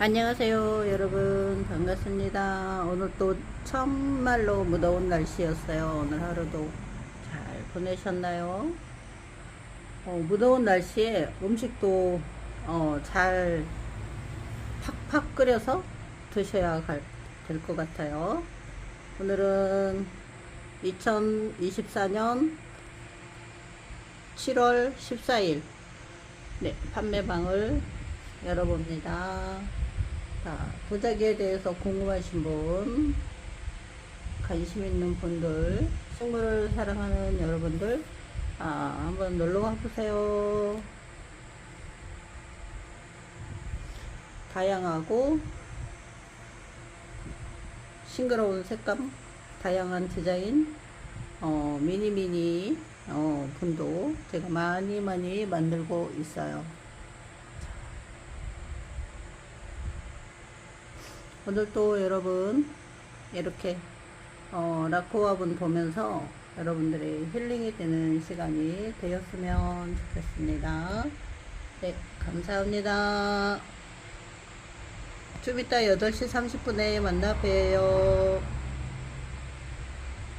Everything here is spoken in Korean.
안녕하세요 여러분. 반갑습니다. 오늘 또 정말로 무더운 날씨였어요. 오늘 하루도 잘 보내셨나요? 어, 무더운 날씨에 음식도 어, 잘 팍팍 끓여서 드셔야 될 것 같아요. 오늘은 2024년 7월 14일. 네, 판매방을 열어봅니다. 자, 도자기에 대해서 궁금하신 분, 관심 있는 분들, 식물을 사랑하는 여러분들, 아, 한번 놀러 와 보세요. 다양하고 싱그러운 색감, 다양한 디자인, 어, 미니미니 어, 분도 제가 많이 많이 만들고 있어요. 오늘 또 여러분 이렇게 어, 라코아분 보면서 여러분들의 힐링이 되는 시간이 되었으면 좋겠습니다. 네, 감사합니다. 좀 이따 8시 30분에 만나 봬요.